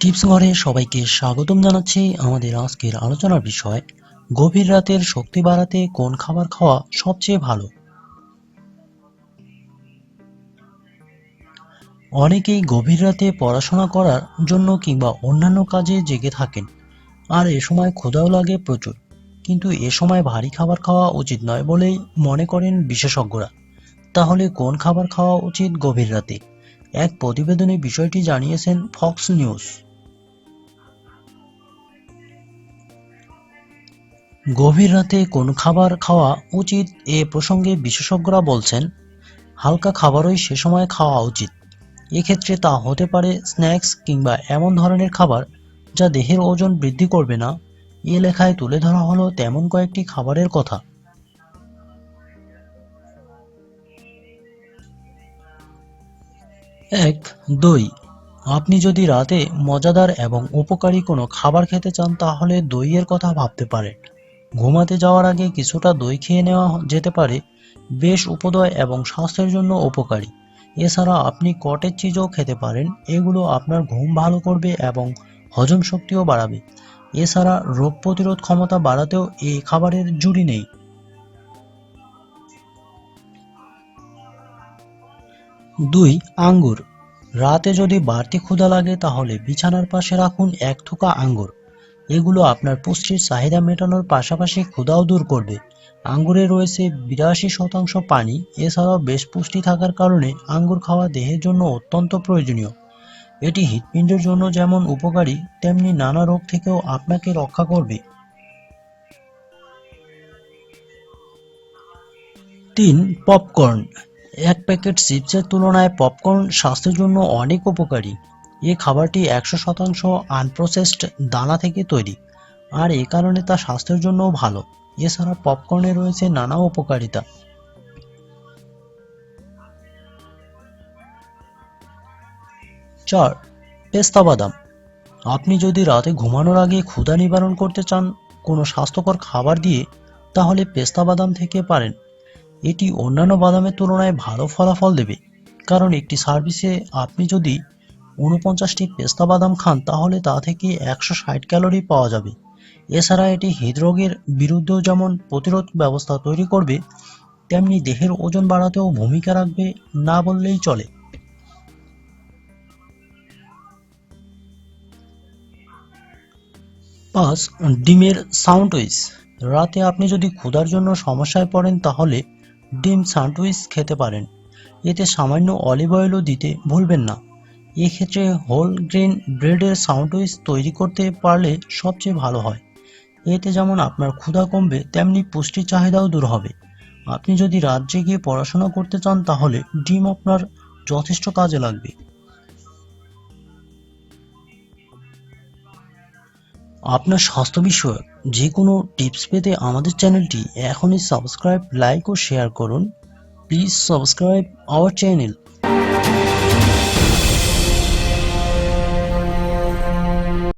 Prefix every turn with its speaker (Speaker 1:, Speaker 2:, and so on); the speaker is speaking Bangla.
Speaker 1: টিপস ঘরে সবাইকে স্বাগতম জানাচ্ছি আমাদের আজকের আলোচনার বিষয়, গভীর রাতের শক্তি বাড়াতে কোন খাবার খাওয়া সবচেয়ে ভালো? অনেকেই গভীর রাতে পড়াশোনা করার জন্য কিংবা অন্যান্য কাজে জেগে থাকেন, আর এ সময় ক্ষুধাও লাগে প্রচুর। কিন্তু এ সময় ভারী খাবার খাওয়া উচিত নয় বলেই মনে করেন বিশেষজ্ঞরা। তাহলে কোন খাবার খাওয়া উচিত গভীর রাতে? এক প্রতিবেদনে বিষয়টি জানিয়েছেন ফক্স নিউজ গভীর রাতে কোন খাবার খাওয়া উচিত এ প্রসঙ্গে বিশেষজ্ঞরা বলছেন, হালকা খাবারই সে সময় খাওয়া উচিত। এক্ষেত্রে তা হতে পারে স্ন্যাক্স কিংবা এমন ধরনের খাবার যা দেহের ওজন বৃদ্ধি করবে না। এ লেখায় তুলে ধরা হলো তেমন কয়েকটি খাবারের কথা। এক, দই। আপনি যদি রাতে মজাদার এবং উপকারী কোনো খাবার খেতে চান, তাহলে দইয়ের কথা ভাবতে পারেন। ঘুমাতে যাওয়ার আগে কিছুটা দই খেয়ে নেওয়া যেতে পারে, বেশ উপদয় এবং স্বাস্থ্যের জন্য উপকারী। এছাড়া আপনি কটেজ চিজও খেতে পারেন, এগুলো আপনার ঘুম ভালো করবে এবং হজম শক্তিও বাড়াবে। এছাড়া রোগ প্রতিরোধ ক্ষমতা বাড়াতেও এই খাবারের জুড়ি নেই। দুই, আঙ্গুর। রাতে যদি বাড়তি ক্ষুধা লাগে তাহলে বিছানার পাশে রাখুন এক থোকা আঙ্গুর। এগুলো আপনার পুষ্টির চাহিদা মেটানোর পাশাপাশি ক্ষুধাও দূর করবে। আঙ্গুরে রয়েছে বিরাশি শতাংশ পানি, এছাড়াও বেশ পুষ্টি থাকার কারণে আঙ্গুর খাওয়া দেহের জন্য অত্যন্ত প্রয়োজনীয়। এটি হৃৎপিণ্ডের জন্য যেমন উপকারী, তেমনি নানা রোগ থেকেও আপনাকে রক্ষা করবে। তিন, পপকর্ন। এক প্যাকেট চিপসের তুলনায় পপকর্ন স্বাস্থ্যের জন্য অনেক উপকারী। এই খাবারটি একশো শতাংশ আনপ্রসেসড দানা থেকে তৈরি, আর এ কারণে তা স্বাস্থ্যের জন্যও ভালো। এছাড়া পপকর্নে রয়েছে নানা উপকারিতা। চার, পেস্তা বাদাম। আপনি যদি রাতে ঘুমানোর আগে ক্ষুধা নিবারণ করতে চান কোনো স্বাস্থ্যকর খাবার দিয়ে, তাহলে পেস্তা বাদাম থেকে পারেন। এটি অন্যান্য বাদামের তুলনায় ভালো ফলাফল দেবে, কারণ একটি সার্ভিসে আপনি যদি উনপঞ্চাশটি পেস্তা বাদাম খান, তাহলে তা থেকে একশো ষাট ক্যালোরি পাওয়া যাবে। এছাড়া এটি হৃদরোগের বিরুদ্ধেও যেমন প্রতিরোধ ব্যবস্থা তৈরি করবে, তেমনি দেহের ওজন বাড়াতেও ভূমিকা রাখবে না বললেই চলে। পাঁচ, ডিমের স্যান্ডউইচ। রাতে আপনি যদি ক্ষুধার জন্য সমস্যায় পড়েন, তাহলে ডিম স্যান্ডউইচ খেতে পারেন। এতে সামান্য অলিভ অয়েলও দিতে ভুলবেন না। এক্ষেত্রে হোল গ্রেন ব্রেডের স্যান্ডউইচ তৈরি করতে পারলে সবচেয়ে ভালো হয়। এতে যেমন আপনার ক্ষুধা কমবে, তেমনি পুষ্টির চাহিদাও দূর হবে। আপনি যদি রাত গিয়ে পড়াশোনা করতে চান, তাহলে ডিম আপনার যথেষ্ট কাজে লাগবে। আপনার স্বাস্থ্য বিষয়ক যে কোনো টিপস পেতে আমাদের চ্যানেলটি এখনই সাবস্ক্রাইব লাইক ও শেয়ার করুন। Please subscribe our channel